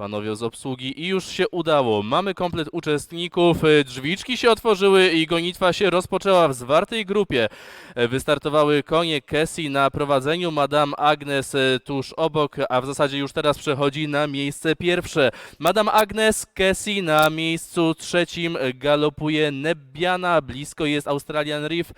panowie z obsługi i już się udało. Mamy komplet uczestników, e, drzwiczki się otworzyły i gonitwa się rozpoczęła w zwartej grupie. E, Wystartowały konie Cassie na prowadzeniu, Madame Agnes e, tuż obok, a w zasadzie już teraz przechodzi na miejsce pierwsze. Madame Agnes, Cassie na miejscu trzecim, galopuje Nebbiana, blisko jest Australian Reef,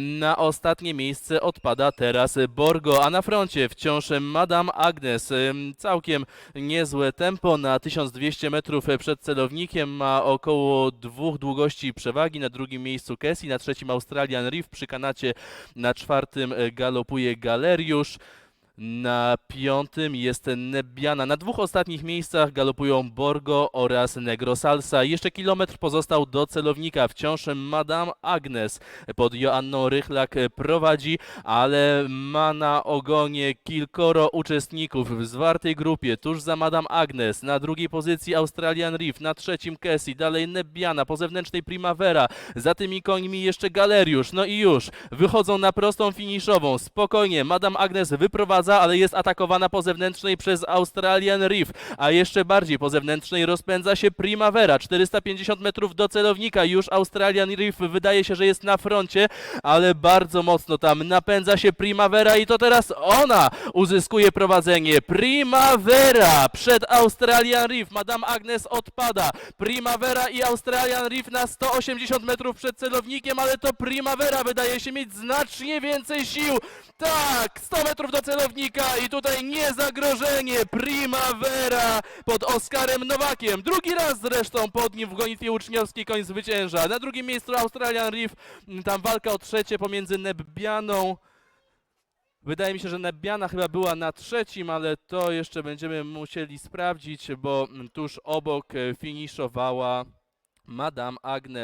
na ostatnie miejsce odpada teraz Borgo, a na froncie wciąż Madame Agnes. Całkiem niezłe tempo na 1200 metrów przed celownikiem, ma około dwóch długości przewagi. Na drugim miejscu Cassie, na trzecim Australian Reef, przy kanacie na czwartym e, galopuje Galeriusz. Na piątym jest Nebbiana. Na dwóch ostatnich miejscach galopują Borgo oraz Negro Salsa. Jeszcze kilometr pozostał do celownika. Wciąż Madame Agnes pod Joanną Rychlak prowadzi, ale ma na ogonie kilkoro uczestników w zwartej grupie. Tuż za Madame Agnes. Na drugiej pozycji Australian Reef. Na trzecim Cassie. Dalej Nebbiana. Po zewnętrznej Primavera. Za tymi końmi jeszcze Galeriusz. No i już. Wychodzą na prostą finiszową. Spokojnie. Madame Agnes wyprowadza, ale jest atakowana po zewnętrznej przez Australian Reef. A jeszcze bardziej po zewnętrznej rozpędza się Primavera. 450 metrów do celownika. Już Australian Reef wydaje się, że jest na froncie, ale bardzo mocno tam napędza się Primavera i to teraz ona uzyskuje prowadzenie. Primavera przed Australian Reef. Madame Agnes odpada. Primavera i Australian Reef na 180 metrów przed celownikiem, ale to Primavera wydaje się mieć znacznie więcej sił. Tak, 100 metrów do celownika i tutaj nie zagrożenie. Primavera pod Oskarem Nowakiem. Drugi raz zresztą pod nim w gonitwie uczniowskiej koń zwycięża. Na drugim miejscu Australian Reef. Tam walka o trzecie pomiędzy Nebbianą. Wydaje mi się, że Nebbiana chyba była na trzecim, ale to jeszcze będziemy musieli sprawdzić, bo tuż obok e, finiszowała Madame Agnes.